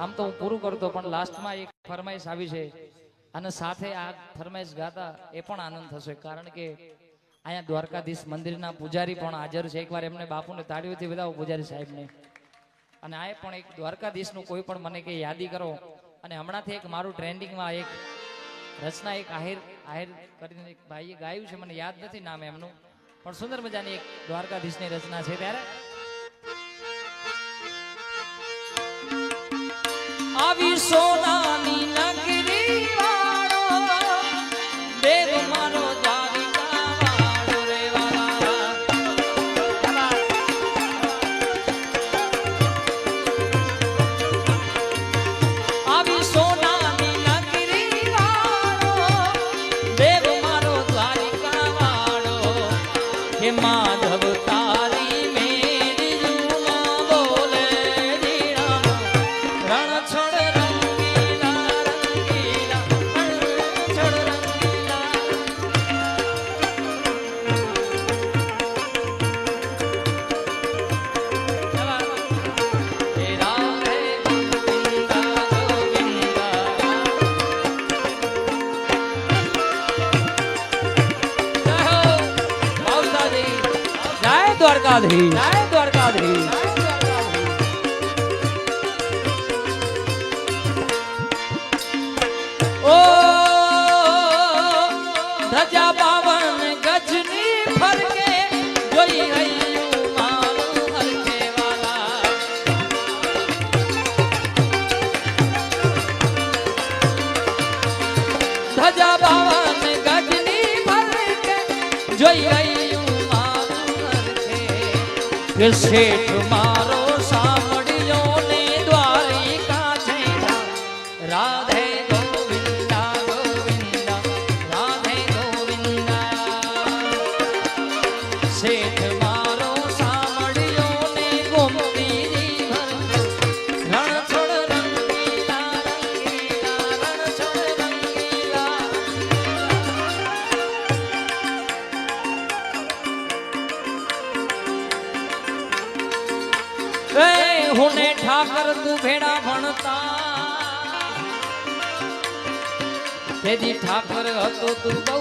આમ તો હું પૂરું કરતો, પણ લાસ્ટમાં એક ફરમાઈશ આવી છે. અને સાથે આ ફરમાઈશ ગાતા એ પણ આનંદ થશે, કારણ કે અહીંયા દ્વારકાધીશ મંદિરના પૂજારી પણ હાજર છે. એકવાર એમને બાપુને તાળીઓથી બતાવો પૂજારી સાહેબને. અને આ પણ એક દ્વારકાધીશનું કોઈ પણ મને કે યાદી કરો. અને હમણાંથી એક મારું ટ્રેન્ડિંગમાં એક રચના, એક આહિર આહિર કરીને એક ભાઈએ ગાયું છે. મને યાદ નથી નામ એમનું. પણ સુંદર મજાની એક દ્વારકાધીશની રચના છે ત્યારે. આવી સોનાની નગરી વાળો, દેવ મારો દ્વારિકા વાળો રે વાલા આવી સોનાની નગરી વાળો વાળો દ્વારકાધીશ. જય દ્વારકાધીશ. ઓ ધજા પાવન ગજની ફરકે જોઈ હૈયું મારું હરકે વાલા ધજા પાવન ગજની ફરકે જોઈ હૈયું હરખે કે શેઠ મારો હુને ઠાકર તું ભેડા ભણતા. તેથી ઠાકર હતો તું બહુ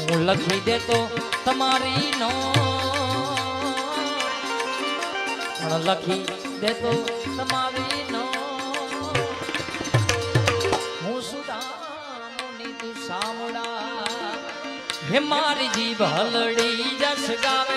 હું લખી દેતો તમારી નો પણ લખી દેતો તમારી નો હું સુદામુની તું સામડા હે મારી જીભ હલડી જસ ગાવે.